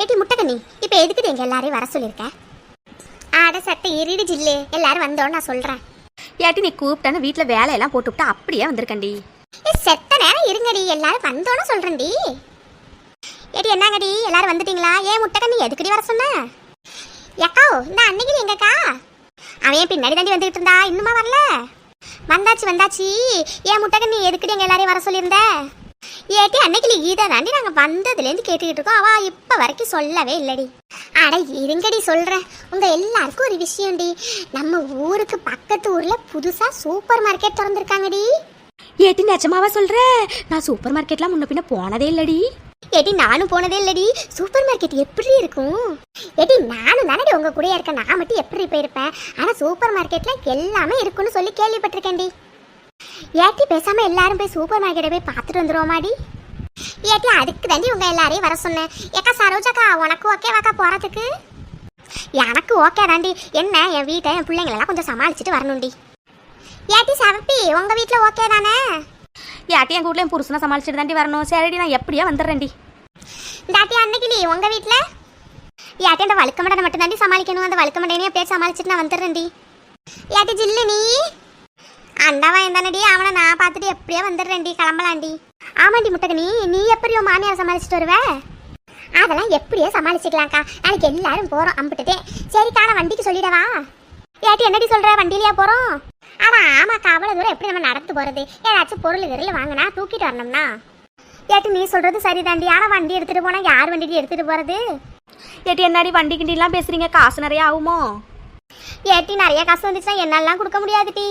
ஏட்டி முட்டைக்கண்ணி இப்போ எதுக்கு எங்க எல்லாரையும் வர சொல்லியிருக்க ஆட சட்டை இருடி ஜில்லு எல்லாரும் வந்தோன்னு நான் சொல்றேன். ஏட்டி நீ கூப்பிட்டான்னு வீட்டில் வேலையெல்லாம் போட்டுவிட்டு அப்படியே வந்திருக்கேன்டி. ஏ செத்த நேரம் இருங்கடி எல்லாரும் வந்தோன்னு சொல்றேன்டி. ஏடி என்னங்கடி எல்லாரும் வந்துட்டீங்களா? ஏன் முட்டைக்கண்ணி எதுக்குடி வர சொன்ன? எக்கோ இந்த அன்னைக்கு எங்கக்கா? அவன் ஏன் பின்னாடி தாண்டி வந்துகிட்டு இருந்தா இன்னுமா வரல? வந்தாச்சு வந்தாச்சு. ஏன் முட்டைக்கண்ணி எதுக்குடி எங்க எல்லாரையும் வர சொல்லியிருந்த? ஏட்டி அன்னைக்கு கீதா தாண்டி நாங்க வந்ததுலேருந்து கேட்டுக்கிட்டு இருக்கோம் அவ இப்ப வரைக்கும் சொல்லவே இல்லடி. அட இருங்கடி சொல்றேன். உங்க எல்லாருக்கும் ஒரு விஷயம்டி. நம்ம ஊருக்கு பக்கத்து ஊர்ல புதுசா சூப்பர் மார்க்கெட் திறந்திருக்காங்கடி. ஏட்டி நிஜமாவா சொல்ற? நான் சூப்பர் மார்க்கெட்லாம் முன்ன பின்ன போனதே இல்லடி. ஏடி நானும் போனதே இல்லடி. சூப்பர் மார்க்கெட் எப்படி இருக்கும்? ஏடி நானும் தானடி உங்க கூட இருக்கேன். நான் மட்டும் எப்படி போயிருப்பேன்? ஆனா சூப்பர் மார்க்கெட்ல எல்லாமே இருக்குன்னு சொல்லி கேள்விப்பட்டிருக்கேன்டி. ஏட்டி பேசாம எல்லாரும் போய் சூப்பர் மார்க்கெட்டை போய் பார்த்துட்டு வந்துருவோமாடி? ஏட்டி அதுக்கு தாண்டி உங்க எல்லாரையும் வர சொன்னேன். ஏக்கா சரோஜாக்கா உனக்கு ஓகேவாக்கா போறதுக்கு? எனக்கு ஓகே தாண்டி. என்ன என் வீட்டை என் பிள்ளைங்களெல்லாம் கொஞ்சம் சமாளிச்சுட்டு வரணும்டி. ஏட்டி சவப்பி உங்க வீட்ல ஓகே தானே? ஏட்டி என் வீட்ல என் புருஷனை சமாளிச்சுட்டு தாண்டி வரணும். சரிடி நான் எப்படியா வந்துடுறேன்டி. டாட்டி அன்னைக்கு நீ உங்க வீட்ல? யாட்டி அந்த வழுக்க மண்டனை மட்டும் தாண்டி சமாளிக்கணும். அந்த வழுக்க மண்டனையும் அப்படியே சமாளிச்சுட்டு நான் வந்துடுறேன்டி. யாட்டி ஜில்லு நீ? அண்டாவா இருந்தானடி அவனை நான் பார்த்துட்டு எப்படியே வந்துடுறேன்டி கிளம்பலாண்டி ஆமாண்டி முட்டக நீ நீ எப்படி உன் மாமியாரை சமாளிச்சுட்டு வருவ? அதெல்லாம் எப்படியோ சமாளிச்சுக்கலாம்க்கா. நாளைக்கு எல்லாரும் போறோம் அம்பிட்டுட்டே. சரிக்கா நான் வண்டிக்கு சொல்லிடவா ஏட்டி என்னடி சொல்ற? வண்டியிலயா போறோம்? ஆனா ஆமாக்கா அவ்வளவு தூரம் எப்படி நம்ம நடந்து போறது? ஏதாச்சும் பொருள் கிருள் வாங்கினா தூக்கிட்டு வரணும்னா? ஏட்டி நீ சொல்றது சரிதாண்டி. ஆனா வண்டி எடுத்துட்டு போனா யார் வண்டி எடுத்துட்டு போறது? ஏட்டி என்னடி வண்டி கிண்டிலாம் பேசுறீங்க? காசு நிறைய ஆகுமோ? ஏட்டி நிறைய காசு வந்துச்சுன்னா என்னாலாம் கொடுக்க முடியாதுடி.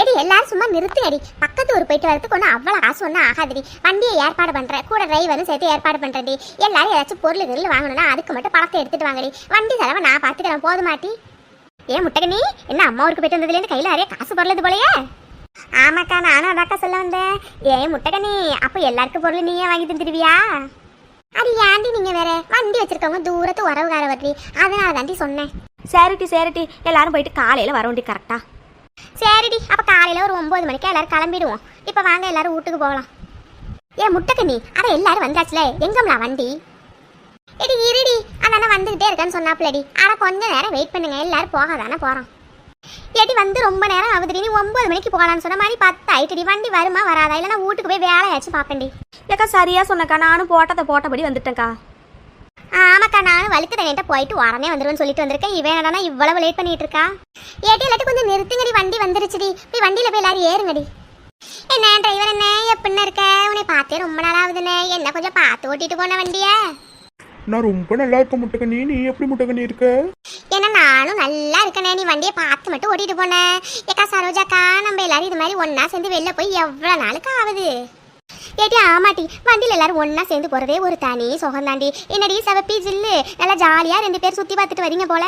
ஏடி எல்லாரும் சும்மா நிறுத்துங்கடி பக்கத்து ஊர் போயிட்டு வரதுக்கு ஒன்றும் அவ்வளோ காசு ஒன்றும் ஆகாதுடி. வண்டியை ஏற்பாடு பண்ணுறேன் கூட டிரைவரும் சேர்த்து ஏற்பாடு பண்ணுறேன்டி எல்லாரும் ஏதாச்சும் பொருள் கிருள் வாங்கணும்னா அதுக்கு மட்டும் பணத்தை எடுத்துகிட்டு வாங்கடி. வண்டி செலவை நான் பார்த்துக்கிறேன் போதுமாட்டி. ஏன் முட்டகனி என்ன அம்மா ஊருக்கு போயிட்டு வந்ததுலேருந்து கையில் நிறைய காசு பொருளது போலயே? ஆமாக்கா நானும் அதாக்கா சொல்ல வந்தேன். ஏன் முட்டகனி அப்போ எல்லாருக்கும் பொருள் நீயே வாங்கி தந்துடுவியா? அது ஏன்டி நீங்கள் வேற? வண்டி வச்சிருக்கவங்க தூரத்து உறவுகார வரடி அதனால தாண்டி சொன்னேன். சரிட்டி சரிட்டி எல்லாரும் போயிட்டு காலையில் வரோண்டி கரெக்டா சரிடி காலையில் ஒரு ஒன்பது மணிக்கு எல்லாரும் கிளம்பிடுவோம். இப்ப வாங்க எல்லாரும் வீட்டுக்கு போகலாம். ஏ முட்டைக்கண்ணி அட எல்லாரும் வந்தாச்சுல. எங்கம்லாம் வண்டி? எடி இருடி. அண்ணா வந்துகிட்டே இருக்கான்னு சொன்னாப்லடி ஆனா கொஞ்ச நேரம் வெயிட் பண்ணுங்க. எல்லாரும் போக தானே போகிறோம் ஏடி வந்து ரொம்ப நேரம் ஆகுதுடி. நீ ஒன்பது மணிக்கு போகலான்னு சொன்ன மாதிரி பத்து ஆயிட்டுடி வண்டி வருமா வராதா? இல்லைன்னா வீட்டுக்கு போய் வேலையாச்சும் பார்ப்பேன்டி இல்லைக்கா சரியா சொன்னக்கா. நானும் போட்டதை போட்டபடி வந்துட்டேன்க்கா. ஆமாக்கா நானும் வழுக்கு தண்ணிட்ட போயிட்டு உடனே வந்துருவேன்னு சொல்லிட்டு வந்திருக்கேன். இவன் என்னடா இவ்வளவு லேட் பண்ணிட்டு இருக்கா ஏட்டி இல்லாட்டி கொஞ்சம் நிறுத்துங்கடி வண்டி வந்துருச்சுடி. போய் வண்டியில போய் எல்லாரும் ஏறுங்கடி. என்ன டிரைவர் என்ன? எப்படின்னு இருக்க? உன்னை பார்த்தே ரொம்ப நாள் என்ன கொஞ்சம் பார்த்து ஓட்டிட்டு போன வண்டிய? நான் ரொம்ப நல்லா இருக்க முட்டைக்கண்ணி நீ எப்படி முட்டைக்கண்ணி இருக்க? ஏன்னா நானும் நல்லா இருக்கனே. நீ வண்டியை பார்த்து மட்டும் ஓட்டிட்டு போன. ஏக்கா சரோஜாக்கா நம்ம எல்லாரும் இது மாதிரி ஒண்ணா சேர்ந்து வெளில போய் எவ்வளவு நாளுக்கு ஆகுது? ஏட்டி ஆமாட்டி. வண்டியில் எல்லாரும் ஒண்ணா சேர்ந்து போறதே ஒரு தனி சுகம் தாண்டி. என்னடி செவப்பி ஜில்லு? நல்லா ஜாலியா ரெண்டு பேர் சுத்தி பார்த்துட்டு வரீங்க போல?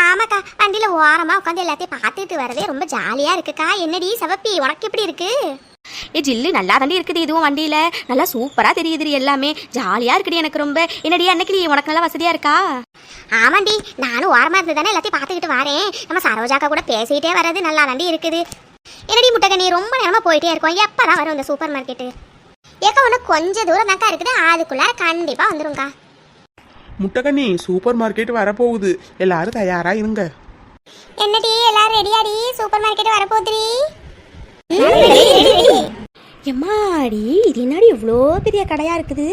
ஆமாக்கா வண்டியில ஓரமா உட்காந்து எல்லாத்தையும் பார்த்துட்டு வரதே ரொம்ப ஜாலியா இருக்குக்கா. என்னடி செவப்பி உனக்கு எப்படி இருக்கு? ஏ ஜில்லு நல்லா தாண்டி இருக்குது இதுவும் வண்டியில. நல்லா சூப்பரா தெரியுது எல்லாமே. ஜாலியா இருக்குடி எனக்கு ரொம்ப. என்னடி அன்னைக்கு உனக்கு நல்லா வசதியா இருக்கா? ஆமாண்டி நானும் ஓரமா இருந்து தானே எல்லாத்தையும் பார்த்துக்கிட்டு வரேன். நம்ம சரோஜாக்கா கூட பேசிக்கிட்டே வர்றது நல்லா தாண்டி இருக்குது. என்னடி முட்டகனி ரொம்ப நேரமா போயிட்டே இருக்கோம் எப்பதான் வரும் இந்த சூப்பர் மார்க்கெட்டு ஏக்கா உனக்கு கொஞ்ச தூரம் தாக்கா இருக்குது. அதுக்குள்ளார கண்டிப்பா வந்துருங்கக்கா முட்டைக்கண்ணி சூப்பர் மார்க்கெட் வரப்போகுது. எல்லாரும் தயாரா இருங்க. என்னடி எல்லாரும் ரெடியாடி சூப்பர் மார்க்கெட் வரப்போகுதுடி. எம்மாடி இது என்னடி இவ்வளோ பெரிய கடையா இருக்குது?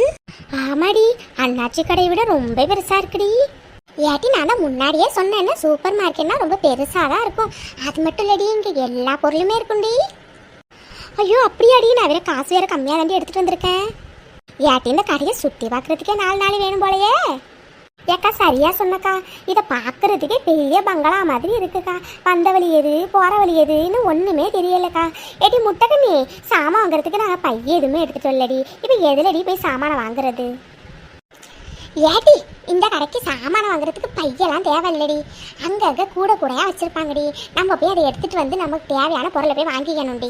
ஆமாடி அண்ணாச்சி கடையை விட ரொம்ப பெருசா இருக்குடி. ஏட்டி நான் தான் முன்னாடியே சொன்னேன்னா சூப்பர் மார்க்கெட்னா ரொம்ப பெருசாக தான் இருக்கும். அது மட்டும் இல்லடி இங்கே எல்லா பொருளுமே இருக்கும்டி. ஐயோ அப்படியாடி நான் வேற காசு வேற கம்மியாக தாண்டி எடுத்துட்டு வந்திருக்கேன். ஏட்டி இந்த கடையை சுற்றி பார்க்குறதுக்கே நாலு நாள் வேணும் போலயே. ஏக்கா சரியா சொன்னக்கா. இதை பார்க்கறதுக்கே பெரிய பங்களா மாதிரி இருக்குக்கா. வந்த வழி எது போகிற வழி எதுன்னு ஒன்றுமே தெரியலக்கா. ஏடி முட்டைக்கண்ணி சாமான் வாங்குறதுக்கு நான் பைய எதுவுமே எடுத்துகிட்டு வரலடி. இப்போ எதுலடி போய் சாமானை வாங்குறது? ஏடி இந்த கடைக்கு சாமானை வாங்குறதுக்கு பையெல்லாம் தேவையில்லடி. அங்கங்க கூட கூடையா வச்சிருப்பாங்கடி. நம்ம போய் அதை எடுத்துட்டு வந்து நமக்கு தேவையான பொருளை போய் வாங்கிக்கணும்டி.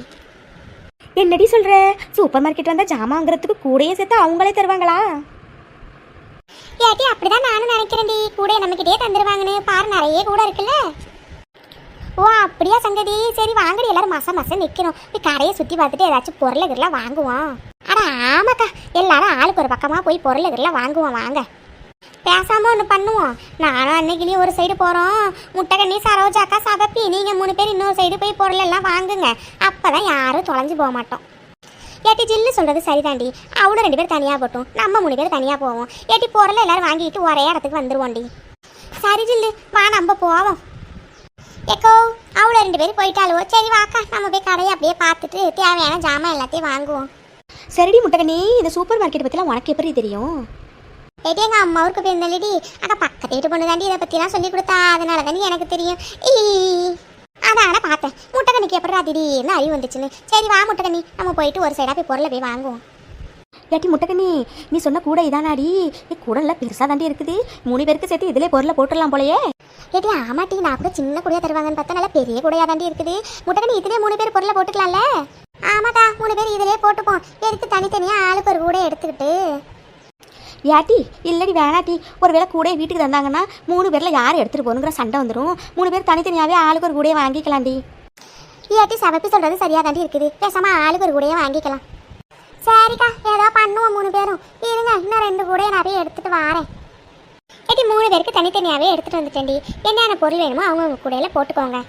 என்னடி சொல்ற? சூப்பர் மார்க்கெட் வந்தா ஜாமான் வாங்குறதுக்கு கூடயே சேர்த்து அவங்களே தருவாங்களா? ஏடி அப்படிதான் நானும் நினைக்கிறேன்டி. கூட நம்மக்கிட்டே தந்துருவாங்கன்னு. பாரு நிறைய கூட இருக்குல்ல. ஓ அப்படியா சங்கதி? சரி வாங்கடி. எல்லாரும் மாசம் மாசம் நிற்கிறோம் போய் கடையை சுற்றி பார்த்துட்டு ஏதாச்சும் பொருளை கிருளை வாங்குவோம். ஆமாக்கா எல்லாரும் ஆளுக்கு ஒரு பக்கமாக போய் பொருள் இதெல்லாம் வாங்குவோம் வாங்க. பேசாமல் ஒன்று பண்ணுவோம். நானும் அன்னைக்கிலேயும் ஒரு சைடு போகிறோம் முட்டைக்கண்ணி சரோஜாக்கா சதப்பி நீங்கள் மூணு பேர் இன்னொரு சைடு போய் பொருள் எல்லாம் வாங்குங்க. அப்போ தான் யாரும் தொலைஞ்சு போக மாட்டோம். ஏட்டி ஜில்லு சொல்கிறது சரிதாண்டி. அவளும் ரெண்டு பேர் தனியாக போட்டும். நம்ம மூணு பேர் தனியாக போவோம். ஏட்டி பொருள் எல்லாரும் வாங்கிட்டு ஒரே இடத்துக்கு வந்துருவோண்டி. சரி ஜில்லு வா நம்ம போவோம். ஏக்கோ அவ்வளோ ரெண்டு பேரும் போயிட்டாலுவோ சரி வாக்கா. நம்ம போய் கடையை அப்படியே பார்த்துட்டு தேவையான ஜாமான் எல்லாத்தையும் வாங்குவோம். சரிடி முட்டைக்கண்ணி இந்த சூப்பர் மார்க்கெட் பற்றிலாம் உனக்கு எப்படி தெரியும்? ஏடி எங்கள் அம்மாவுக்கு போயிருந்தல்லடி அக்கா பக்கத்து வீட்டு பொண்ணு தாண்டி இதை பற்றிலாம் சொல்லி கொடுத்தா. அதனால தாண்டி எனக்கு தெரியும். ஈ அதான பார்த்தேன். முட்டைக்கண்ணிக்கு எப்படி திடீர்னு அறிவு வந்துச்சுன்னு. சரி வா முட்டைக்கண்ணி நம்ம போயிட்டு ஒரு சைடாக போய் பொருளை போய் வாங்குவோம். ஏட்டி முட்டைக்கண்ணி நீ சொன்ன கூட இதானாடி. நீ கூட இல்லை பெருசாக தாண்டி இருக்குது. மூணு பேருக்கு சேர்த்து இதிலே பொருளை போட்டுடலாம் போலயே. ஏடி ஆமாட்டி நான் கூட சின்ன கூடையா தருவாங்கன்னு பார்த்தா நல்லா பெரிய கூடையா தாண்டி இருக்குது. முட்டைக்கண்ணி இதுலேயே மூணு பேர் பொருளை போட்டுக்கலாம்ல? ஆமாக்கா மூணு பேர் இதுலேயே போட்டுப்போம். எதுக்கு தனித்தனியாக ஆளுக்கு ஒரு கூடை எடுத்துக்கிட்டு? ஏட்டி இல்லடி வேணாட்டி. ஒருவேளை கூட வீட்டுக்கு தந்தாங்கன்னா மூணு பேரில் யார் எடுத்துகிட்டு போகணுங்கிற சண்டை வந்துடும் மூணு பேர் தனித்தனியாகவே ஆளுக்கு ஒரு கூடையை வாங்கிக்கலாம்டி. ஏட்டி சவப்பி சொல்றது சரியா தாண்டி இருக்குது. பேசாம ஆளுக்கு ஒரு கூடையே வாங்கிக்கலாம். சரிக்கா ஏதோ பண்ணுவோம் மூணு பேரும். இருங்க இன்னும் ரெண்டு கூடையை நிறைய எடுத்துட்டு வாரேன். ஏட்டி மூணு பேருக்கு தனித்தனியாவே எடுத்துட்டு வந்துட்டேன்டி. என்னென்ன பொருள் வேணுமோ அவங்க கூடையில போட்டுக்கோங்க.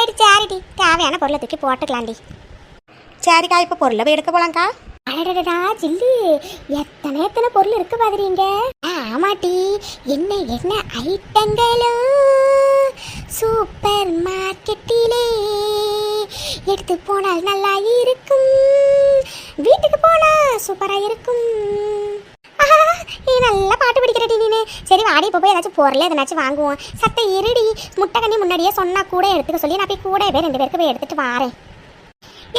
ஏட்டி சரிடி. தேவையான பொருளை தூக்கி போட்டுக்கலாம்டி. சரிக்கா இப்போ பொருளை போய் எடுக்க போகலாங்க்கா அடடடா ஜில்லி. எத்தனை எத்தனை பொருள் இருக்கு பாக்குறீங்க ஆமாட்டி என்ன என்ன ஐட்டங்களோ சூப்பர் மார்க்கெட்டிலே எடுத்து போனால் நல்லா இருக்கும். வீட்டுக்கு போனா சூப்பரா இருக்கும். நீ நல்லா பாட்டு படிக்கிற நீனு. சரி வாடி இப்போ போய் ஏதாச்சும் பொருள் எதனாச்சும் வாங்குவோம். சத்த இருடி முட்டை கண்ணி முன்னாடியே சொன்னா கூட எடுத்துக்க சொல்லி நான் போய் கூட போய் ரெண்டு பேருக்கு போய் எடுத்துட்டு வாரேன்.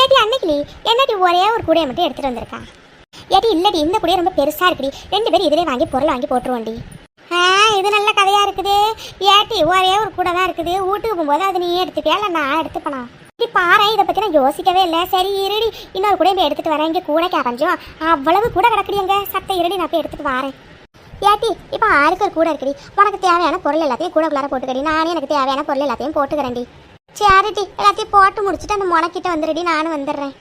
ஏடி அன்னைக்கு என்னடி ஒரே ஒரு கூடையை மட்டும் எடுத்துட்டு வந்திருக்கா? ஏடி இல்லடி இந்த கூடையை ரொம்ப பெருசா இருக்குடி. ரெண்டு பேரும் இதிலே வாங்கி பொருள் வாங்கி போட்டுருவோண்டி. ஆ இது நல்ல கதையா இருக்குது. ஏட்டி ஒரே ஒரு கூடை தான் இருக்குது. வீட்டுக்கு போகும்போது அது நீ எடுத்துப்பியா இல்லை நான் எடுத்துப்பனா? இப்படி பாரு இதை பற்றி நான் யோசிக்கவே இல்லை. சரி இருடி. இன்னொரு கூட போய் எடுத்துட்டு வரேன். இங்கே கூட கேப்பஞ்சம் அவ்வளவு கூட கிடக்குடியங்க சத்த இருடி நான் போய் எடுத்துட்டு வரேன். ஏட்டி இப்போ ஆருக்கு ஒரு கூட இருக்குடி. உனக்கு தேவையான பொருள் எல்லாத்தையும் கூடக்குள்ளார போட்டுக்கடி. நானே எனக்கு தேவையான பொருள் எல்லாத்தையும் போட்டுக்கிறேன்டி. சரிடி எல்லாத்தையும் போட்டு முடிச்சுட்டு அந்த முளைக்கிட்ட வந்துடுடி நானும் வந்துடுறேன்.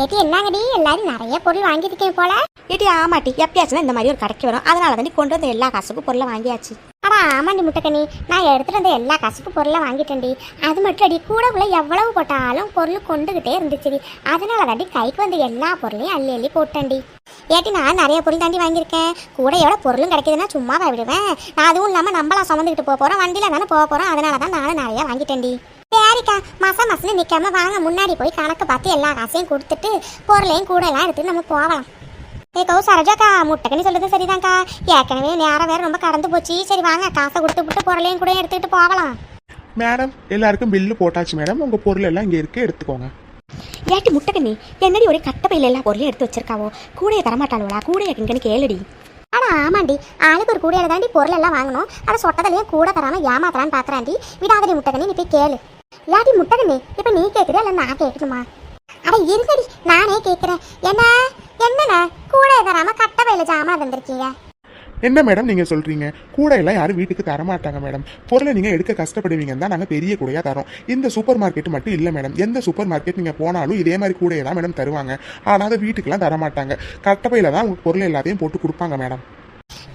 ஏட்டி என்னங்கடி? எல்லாரும் நிறைய பொருள் வாங்கியிருக்கேன் போல. ஏட்டி ஆமாட்டி எப்பயாச்சும் இந்த மாதிரி ஒரு கடைக்கு வரும். அதனால தாண்டி கொண்டு வந்த எல்லா காசுக்கும் பொருளை வாங்கியாச்சு. அடா ஆமாண்டி முட்டைக்கண்ணி நான் எடுத்துட்டு வந்த எல்லா காசுக்கும் பொருளை வாங்கிட்டேன்டி. அது மட்டும் அடி கூடக்குள்ள எவ்வளவு போட்டாலும் பொருள் கொண்டுகிட்டே இருந்துச்சுடி. அதனால தாண்டி கைக்கு வந்த எல்லா பொருளையும் அள்ளி அள்ளி போட்டேன்டி. ஏட்டி நான் நிறைய பொருள் தாண்டி வாங்கியிருக்கேன். கூட எவ்வளோ பொருளும் கிடைக்குதுன்னா சும்மா விடுவேன். நான் அதுவும் இல்லாமல் நம்மளாம் சுமந்துக்கிட்டு போக போகிறோம் வண்டியில் தானே போக போகிறோம் அதனால தான் நானும் நிறைய வாங்கிட்டேன்டி. சரிக்கா. மாசம் மாசம் நிற்காம வாங்க. முன்னாடி போய் கணக்கு பார்த்து எல்லா காசையும் கொடுத்துட்டு பொருளையும் கூட எல்லாம் எடுத்துட்டு நம்ம போகலாம். ஏக்கோ சரோஜாக்கா முட்டைக்கண்ணி சொல்றது சரிதான்க்கா. ஏற்கனவே நேரம் வேற ரொம்ப கடந்து போச்சு. சரி வாங்க. காசை கொடுத்து விட்டு பொருளையும் கூட எடுத்துக்கிட்டு போகலாம். மேடம் எல்லாருக்கும் பில்லு போட்டாச்சு மேடம். உங்க பொருள் எல்லாம் இங்க இருக்கு. எடுத்துக்கோங்க. ஏட்டி முட்டைக்கண்ணி என்னடி ஒரே கட்டப்பையில் எல்லா பொருளையும் எடுத்து வச்சிருக்காவோ? கூடையை தரமாட்டாளுவா கூடையை எங்கன்னு கேளுடி. ஆனா ஆமாண்டி. ஆளுக்கு ஒரு கூடையில தாண்டி பொருள் எல்லாம் வாங்கணும். அதை சொட்டதுலயும் கூட தராம ஏமாத்தலான்னு பாக்குறாண்டி. விடாதடி முட்டைக்கண்ணி நீ போய் கேளு. இல்லாட்டி முட்டைக்கண்ணி இப்ப நீ கேக்குறியா இல்ல நான் கேட்கணுமா அட இருங்கடி நானே கேக்குறேன். என்ன? என்னண்ணே? கூடை தராம கட்ட ஜாமான் தந்திருக்கீங்க என்ன மேடம் நீங்க சொல்றீங்க? கூட எல்லாம் யாரும் வீட்டுக்கு தர மாட்டாங்க மேடம். பொருளை நீங்க எடுக்க கஷ்டப்படுவீங்கன்னு தான் நாங்க பெரிய கூடையா தரோம். இந்த சூப்பர் மார்க்கெட் மட்டும் இல்ல மேடம். எந்த சூப்பர் மார்க்கெட் நீங்க போனாலும் இதே மாதிரி கூடையை தான் மேடம் தருவாங்க. ஆனா அதை வீட்டுக்கெல்லாம் தர மாட்டாங்க கட்டப்பையில தான் உங்க பொருள் எல்லாத்தையும் போட்டு கொடுப்பாங்க மேடம்.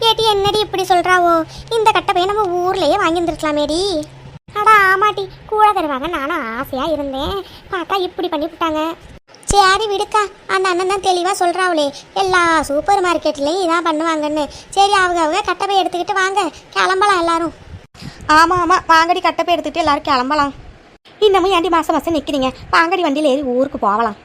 ஏட்டி என்னடி இப்படி சொல்றாவோ? இந்த கட்ட பையன் நம்ம ஊர்லயே வாங்கி வந்துருக்கலாமேடி. அடா ஆமாட்டி கூட தருவாங்க. நானும் ஆசையா இருந்தேன். பார்த்தா இப்படி பண்ணி விட்டாங்க. சரி விடுக்கா. அந்த அண்ணன் தான் தெளிவா சொல்றாவளே. எல்லா சூப்பர் மார்க்கெட்லயும் இதான் பண்ணுவாங்கன்னு. சரி அவங்க அவங்க கட்டப்பை எடுத்துக்கிட்டு வாங்க. கிளம்பலாம் எல்லாரும். ஆமா ஆமா. வாங்கடி கட்டப்பை எடுத்துட்டு எல்லாரும் கிளம்பலாம். இன்னமும் ஏண்டி மாசம் மாசம் நிக்கிறீங்க? வாங்கடி வண்டியில ஏறி ஊருக்கு போகலாம்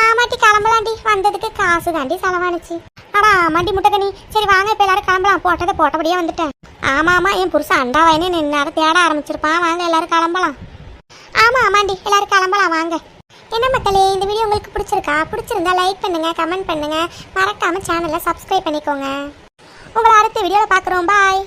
ஆமாட்டி கிளம்பலாண்டி வந்ததுக்கு காசு தாண்டி செலவானுச்சு. அடா ஆமாண்டி முட்டைக்கனி சரி வாங்க இப்போ எல்லாரும் கிளம்பலாம். போட்டதை போட்டபடியே வந்துட்டேன். ஆமா ஆமா என் புருஷன் அண்டா வயனே நின்னார தேட ஆரம்பிச்சிருப்பான். வாங்க எல்லாரும் கிளம்பலாம். ஆமா ஆமாண்டி எல்லாரும் கிளம்பலாம் வாங்க. என்ன மக்களே இந்த வீடியோ உங்களுக்கு பிடிச்சிருக்கா? பிடிச்சிருந்தா லைக் பண்ணுங்க கமெண்ட் பண்ணுங்க. மறக்காம சேனலை சப்ஸ்கிரைப் பண்ணிக்கோங்க. உங்களை அடுத்த வீடியோவில் பார்க்குறோம். பாய்